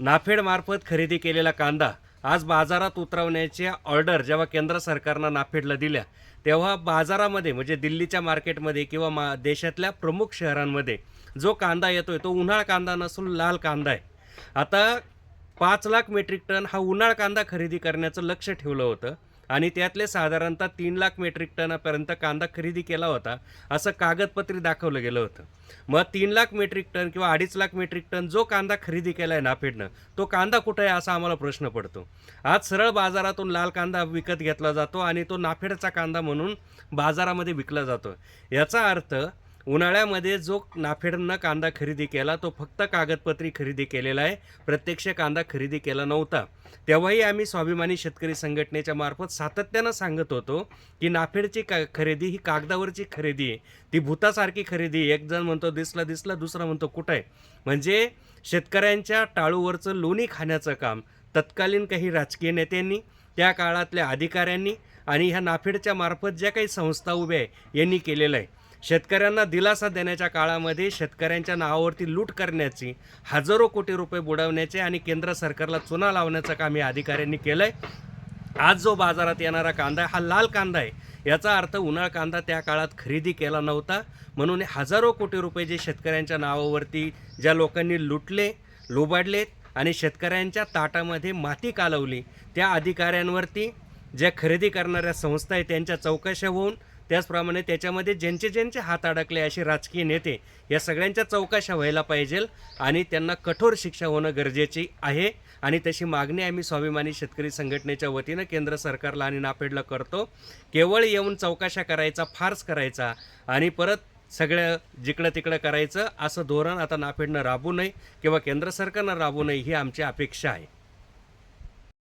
नाफेडमार्फत खरेदी केलेला कांदा आज बाजारात उतरवण्याच्या ऑर्डर जेव्हा केंद्र सरकारनं नाफेडला दिल्या तेव्हा बाजारामध्ये म्हणजे दिल्लीच्या मार्केटमध्ये किंवा मा देशातल्या प्रमुख शहरांमध्ये जो कांदा येतोय तो उन्हाळ कांदा नसून लाल कांदा आहे. आता पाच लाख मेट्रिक टन हा उन्हाळ कांदा खरेदी करण्याचं लक्ष ठेवलं होतं. आणि त्यातले साधारणतः तीन लाख मेट्रिक टनापर्यंत कांदा खरेदी केला होता असं कागदपत्री दाखवलं गेलं होतं. मग तीन लाख मेट्रिक टन किंवा अडीच लाख मेट्रिक टन जो कांदा खरेदी केला आहे नाफेडनं तो कांदा कुठं आहे असा आम्हाला प्रश्न पडतो. आज सरळ बाजारातून लाल कांदा विकत घेतला जातो आणि तो नाफेडचा कांदा म्हणून बाजारामध्ये विकला जातो. याचा अर्थ उन्हाळ्यामध्ये जो नाफेडनं कांदा खरेदी केला तो फक्त कागदपत्री खरेदी केलेला आहे. प्रत्यक्ष कांदा खरेदी केला नव्हता. तेव्हाही आम्ही स्वाभिमानी शेतकरी संघटनेच्या मार्फत सातत्यानं सांगत होतो की नाफेडची का खरेदी ही कागदावरची खरेदी आहे. ती भूतासारखी खरेदी आहे. एक जण म्हणतो दिसला दिसला. दुसरा म्हणतो कुठं आहे? म्हणजे शेतकऱ्यांच्या टाळूवरचं लोणी खाण्याचं काम. तत्कालीन काही राजकीय नेत्यांनी त्या काळातल्या अधिकाऱ्यांनी आणि ह्या नाफेडच्या मार्फत ज्या काही संस्था उभ्या आहे यांनी केलेलं आहे. शेतकऱ्यांना दिलासा देण्याच्या काळामध्ये शेतकऱ्यांच्या नावावरती लूट करण्याची हजारो कोटी रुपये बुडवण्याचे आणि केंद्र सरकारला चुना लावण्याचं काम या अधिकाऱ्यांनी केलं आहे आज जो बाजारात येणारा कांदा हा लाल कांदा आहे. याचा अर्थ उन्हाळ कांदा त्या काळात खरेदी केला नव्हता. म्हणून हजारो कोटी रुपये जे शेतकऱ्यांच्या नावावरती ज्या लोकांनी लुटले लुबाडलेत आणि शेतकऱ्यांच्या ताटामध्ये माती कालवली त्या अधिकाऱ्यांवरती ज्या खरेदी करणाऱ्या संस्था आहेत त्यांच्या चौकशा होऊन त्याचप्रमाणे त्याच्यामध्ये ज्यांचे ज्यांचे हात अडकले असे राजकीय नेते या सगळ्यांच्या चौकाशा व्हायला पाहिजे आणि त्यांना कठोर शिक्षा होणं गरजेची आहे. आणि तशी मागणी आम्ही स्वाभिमानी शेतकरी संघटनेच्या वतीनं केंद्र सरकारला आणि नापेडला करतो. केवळ येऊन चौकाशा करायचा फार्स करायचा आणि परत सगळं जिकडं तिकडं करायचं असं धोरण आता नाफेडनं राबू नये किंवा केंद्र सरकारनं राबू नये ही आमची अपेक्षा आहे.